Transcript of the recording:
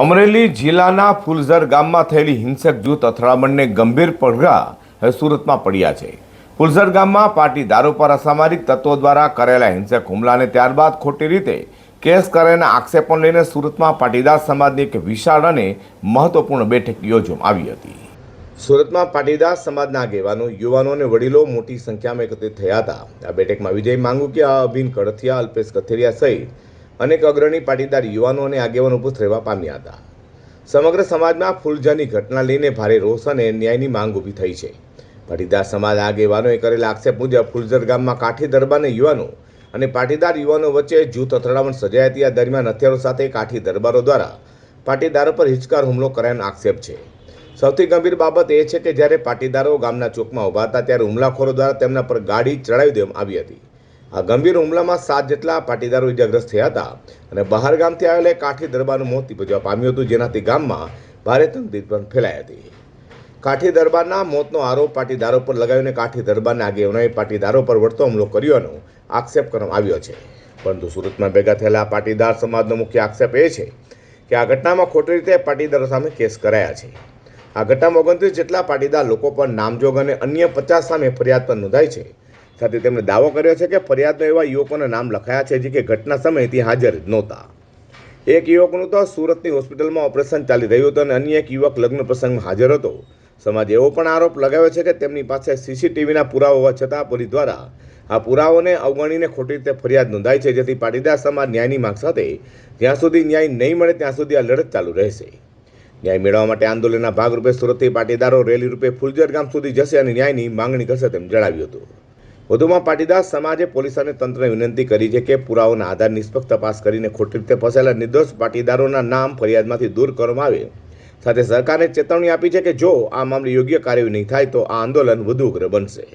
અમરેલી જિલ્લાના ફુલઝર ગામમાં થયેલી હિંસક જૂથ અથડામણને ગંભીર પડઘા હવે સુરતમાં પડ્યા છે. ફુલઝર ગામમાં પાટીદારો પર અસામાજિક તત્વો દ્વારા કરેલા હિંસક હુમલાને ત્યારબાદ ખોટી રીતે કેસ કરેલા આક્ષેપણ લઈને સુરતમાં પાટીદાર સમાજની એક વિશાળ અને મહત્વપૂર્ણ બેઠક યોજવામાં આવી હતી. સુરતમાં પાટીદાર સમાજના આગેવાનો, યુવાનો અને વડીલો મોટી સંખ્યામાં એકત્રિત થયા હતા. આ બેઠકમાં વિજય માંગુકિયા અભિન કડથિયા, અલ્પેશ કથેરિયા સહિત અનેક અગ્રણી પાટીદાર યુવાનો અને આગેવાનો ઉપસ્થિત રહેવા પામ્યા હતા. સમગ્ર સમાજમાં ફૂલજાની ઘટના લઈને ભારે રોષ અને ન્યાયની માંગ ઊભી થઈ છે. પાટીદાર સમાજ આગેવાનોએ કરેલા આક્ષેપ મુજબ ફુલઝર ગામમાં કાઠી દરબારના યુવાનો અને પાટીદાર યુવાનો વચ્ચે જૂથ અથડામણ સજાઈ હતી. આ દરમિયાન હથિયારો સાથે કાઠી દરબારો દ્વારા પાટીદારો પર હિચકાર હુમલો કરાયાનો આક્ષેપ છે. સૌથી ગંભીર બાબત એ છે કે જ્યારે પાટીદારો ગામના ચોકમાં ઊભા હતા ત્યારે હુમલાખોરો દ્વારા તેમના પર ગાડી ચડાવી દેવામાં આવી હતી. આ ગંભીર હુમલામાં સાત જેટલા પાટીદારો ઇજાગ્રસ્ત થયા હતા અને બહાર ગામથી આવેલા કાઠી દરબારનું મોત નિપજવા પામ્યું હતું, જેનાથી ગામમાં ભારે તંગદી પણ ફેલાઈ હતી. કાઠી દરબારના મોતનો આરોપ પાટીદારો પર લગાવીને કાઠી દરબારના આગેવાનોએ પાટીદારો પર વળતો હુમલો કર્યોનો આક્ષેપ કરવામાં આવ્યો છે. પરંતુ સુરતમાં ભેગા થયેલા પાટીદાર સમાજનો મુખ્ય આક્ષેપ એ છે કે આ ઘટનામાં ખોટી રીતે પાટીદારો સામે કેસ કરાયા છે. આ ઘટનામાં ઓગણત્રીસ જેટલા પાટીદાર લોકો પર નામજોગ અને અન્ય પચાસ સામે ફરિયાદ પણ નોંધાઈ છે. સાથે તેમણે દાવો કર્યો છે કે ફરિયાદમાં એવા યુવકોના નામ લખાયા છે જે કે ઘટના સમયે ત્યાં હાજર નહોતા. એક યુવકનું તો સુરતની હોસ્પિટલમાં ઓપરેશન ચાલી રહ્યું હતું અને અન્ય એક યુવક લગ્ન પ્રસંગમાં હાજર હતો. સમાજે એવો પણ આરોપ લગાવ્યો છે કે તેમની પાસે સીસીટીવીના પુરાવા હોવા છતાં પોલીસ દ્વારા આ પુરાવાઓને અવગણીને ખોટી રીતે ફરિયાદ નોંધાઈ છે. જેથી પાટીદાર સમાજ ન્યાયની માંગ સાથે જ્યાં સુધી ન્યાય નહીં મળે ત્યાં સુધી આ લડત ચાલુ રહેશે. ન્યાય મેળવવા માટે આંદોલનના ભાગરૂપે સુરતથી પાટીદારો રેલી રૂપે ફુલઝર ગામ સુધી જશે અને ન્યાયની માંગણી કરશે તેમ જણાવ્યું હતું. વધુમાં પાટીદાર સમાજે પોલીસ અને તંત્રને વિનંતી કરી છે કે પુરાવાના આધાર નિષ્પક્ષ તપાસ કરીને ખોટી રીતે ફસાયેલા નિર્દોષ પાટીદારોના નામ ફરિયાદમાંથી દૂર કરવામાં આવે. સાથે સરકારને ચેતવણી આપી છે કે જો આ મામલે યોગ્ય કાર્યવાહી નહીં થાય તો આ આંદોલન વધુ ઉગ્ર બનશે.